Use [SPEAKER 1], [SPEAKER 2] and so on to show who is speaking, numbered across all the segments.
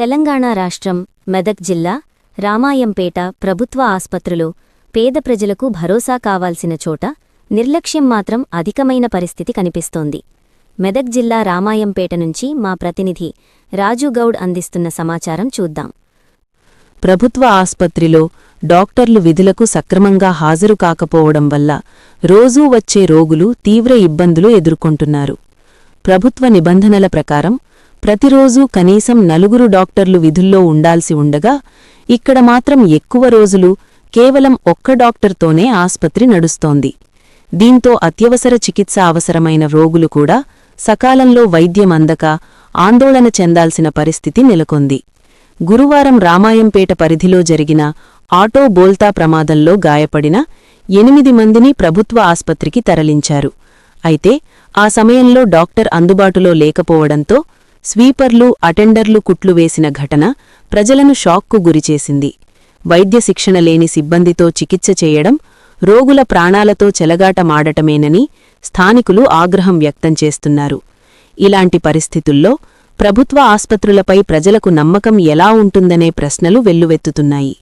[SPEAKER 1] తెలంగాణ రాష్ట్రం మెదక్ జిల్లా రామాయంపేట ప్రభుత్వ ఆస్పత్రులు పేద ప్రజలకు భరోసా కావాల్సిన చోట నిర్లక్ష్యం మాత్రం అధికమైన పరిస్థితి కనిపిస్తోంది. మెదక్ జిల్లా రామాయంపేట నుంచి మా ప్రతినిధి రాజుగౌడ్ అందిస్తున్న సమాచారం చూద్దాం.
[SPEAKER 2] ప్రభుత్వ ఆస్పత్రిలో డాక్టర్లు విధులకు సక్రమంగా హాజరు కాకపోవడం వల్ల రోజూ వచ్చే రోగులు తీవ్ర ఇబ్బందులు ఎదుర్కొంటున్నారు. ప్రభుత్వ నిబంధనల ప్రకారం ప్రతిరోజూ కనీసం నలుగురు డాక్టర్లు విధుల్లో ఉండాల్సి ఉండగా ఇక్కడ మాత్రం ఎక్కువ రోజులు కేవలం ఒక్క డాక్టర్తోనే ఆస్పత్రి నడుస్తోంది. దీంతో అత్యవసర చికిత్స అవసరమైన రోగులు కూడా సకాలంలో వైద్యం అందక ఆందోళన చెందాల్సిన పరిస్థితి నెలకొంది. గురువారం రామాయంపేట పరిధిలో జరిగిన ఆటో బోల్తా ప్రమాదంలో గాయపడిన ఎనిమిది మందిని ప్రభుత్వ ఆస్పత్రికి తరలించారు. అయితే ఆ సమయంలో డాక్టర్ అందుబాటులో లేకపోవడంతో స్వీపర్లు అటెండర్లు కుట్లు వేసిన ఘటన ప్రజలను షాక్కు గురిచేసింది. వైద్య శిక్షణ లేని సిబ్బందితో చికిత్స చేయడం రోగుల ప్రాణాలతో చెలగాటమాడటమేనని స్థానికులు ఆగ్రహం వ్యక్తం చేస్తున్నారు. ఇలాంటి పరిస్థితుల్లో ప్రభుత్వ ఆస్పత్రులపై ప్రజలకు నమ్మకం ఎలా ఉంటుందనే ప్రశ్నలు వెల్లువెత్తుతున్నాయి.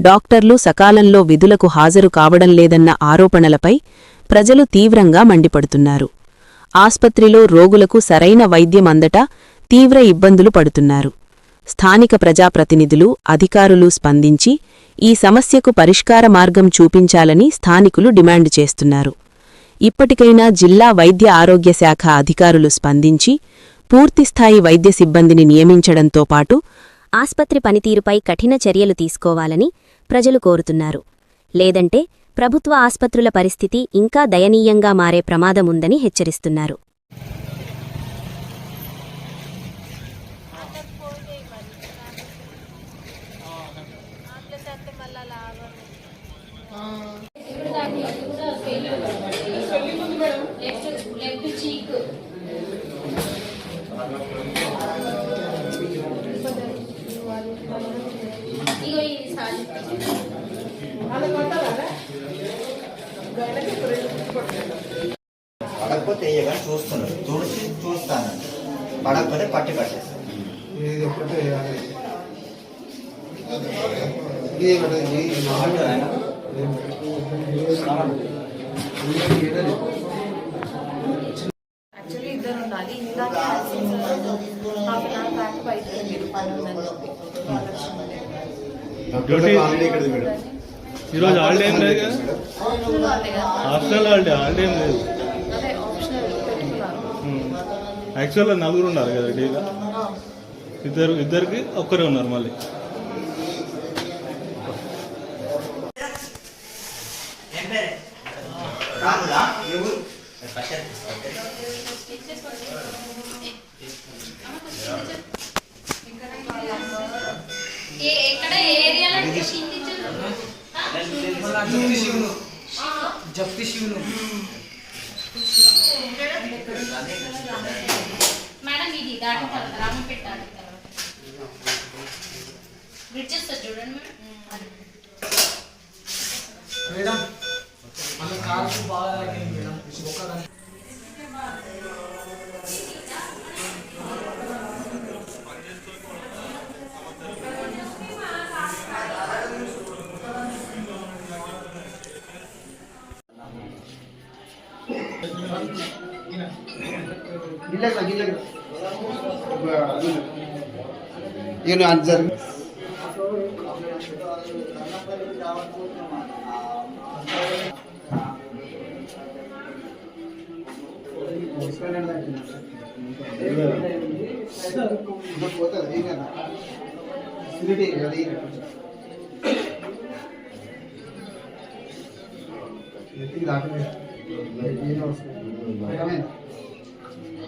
[SPEAKER 2] డాక్టర్లు సకాలంలో విధులకు హాజరు కావడం లేదన్న ఆరోపణలపై ప్రజలు తీవ్రంగా మండిపడుతున్నారు. ఆస్పత్రిలో రోగులకు సరైన వైద్యం అందట తీవ్ర ఇబ్బందులు పడుతున్నారు. స్థానిక ప్రజాప్రతినిధులు అధికారులు స్పందించి ఈ సమస్యకు పరిష్కార మార్గం చూపించాలని స్థానికులు డిమాండ్ చేస్తున్నారు. ఇప్పటికైనా జిల్లా వైద్య ఆరోగ్య శాఖ అధికారులు స్పందించి పూర్తిస్థాయి వైద్య సిబ్బందిని నియమించడంతో పాటు
[SPEAKER 1] ఆస్పత్రి పనితీరుపై కఠిన చర్యలు తీసుకోవాలని ప్రజలు కోరుతున్నారు. లేదంటే ప్రభుత్వ ఆస్పత్రుల పరిస్థితి ఇంకా దయనీయంగా మారే ప్రమాదముందని హెచ్చరిస్తున్నారు.
[SPEAKER 3] లెఫ్ట్ చీక్
[SPEAKER 4] పడకపోతే వేయగా చూస్తున్నాడు తుడిచి చూస్తాను. పడకపోతే పట్టి పట్టేస్తాను.
[SPEAKER 5] యాక్చువల్లీ ఇద్దరు ఉండాలి. ఇందాక హాఫ్ అన్ అవర్ బ్యాక్ బయటకు వెళ్ళారు పని ఉందని చెప్పి వాళ్ళు వచ్చింది.
[SPEAKER 6] ఈరోజు హాలిడే ఏం లేదు కదా. హాస్టల్ హాలిడే హాలిడే ఏం లేదు. యాక్చువల్గా నలుగురు ఉన్నారు కదా డేగా? ఇద్దరు ఇద్దరికి ఒక్కరే ఉన్నారు మళ్ళీ.
[SPEAKER 4] రాములా ఎవరు
[SPEAKER 3] ఏ ఎక్కడ ఏరియాలో హిందీ
[SPEAKER 7] జప్తి శివులు
[SPEAKER 3] మేడం ఇది దాటి తర్వాత రామపేట దాటి తర్వాత. బ్రిడ్జెస్ చూడండి మేడం.
[SPEAKER 7] మేడం మన కారు బాగా
[SPEAKER 8] నువ్వు అది జరుగు. ఇంకా పోతుంది, ఏం కాదు. సిరిడి, అది ఎత్తికి రాకమే. ఏం అవసరం.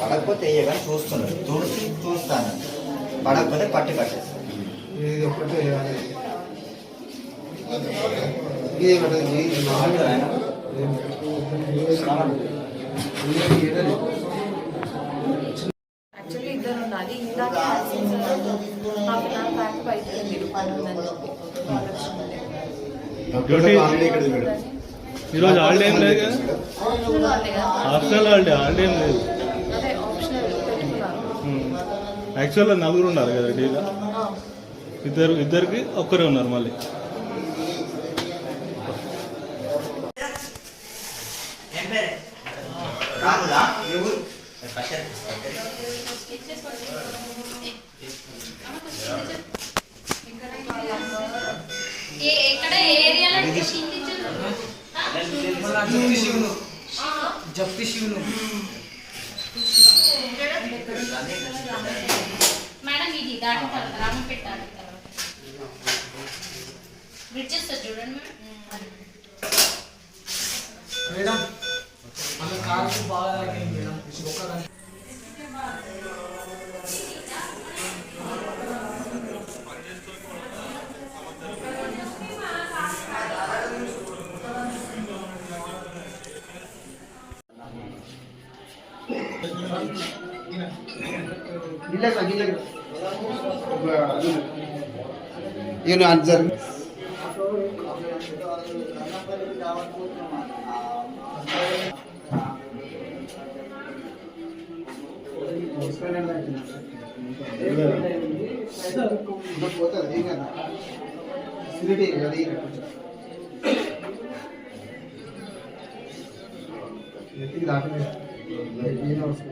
[SPEAKER 4] పడకపోతే వేయగానే చూస్తున్నాడు. తుడిచి చూస్తాను. పడకపోతే పట్టి కట్టేస్తాను
[SPEAKER 8] ఇది.
[SPEAKER 5] యాక్చువల్లీ ఇద్దరు ఉండాలి. ఇందాక హాఫ్ అన్ అవర్ బ్యాక్ బయటకు వెళ్ళారు పని ఉందని చెప్పి.
[SPEAKER 6] డ్యూటీ ఈరోజు హాలిడే ఏం లేదు హాస్టల్ హాలిడే హాలిడే ఏం లేదు.
[SPEAKER 5] అదే ఆప్షనల్ పెట్టుకున్నారు.
[SPEAKER 6] యాక్చువల్గా నలుగురు ఉన్నారు కదా డీలో. ఇద్దరు ఇద్దరికి ఒక్కరే ఉన్నారు మళ్ళీ.
[SPEAKER 3] ఎక్కడ ఏరియాలో?
[SPEAKER 7] జప్తి శివును జప్తి శివును
[SPEAKER 3] మేడం ఇది దాటిన తర్వాత. రామపేట దాటిన బ్రిడ్జెస్ చూడండి మేడం.
[SPEAKER 8] ఈయన అది జరిగి పోతుంది ఏం కదా సిరిటీ ఎత్తికి దాటలేదు ఏం అవసరం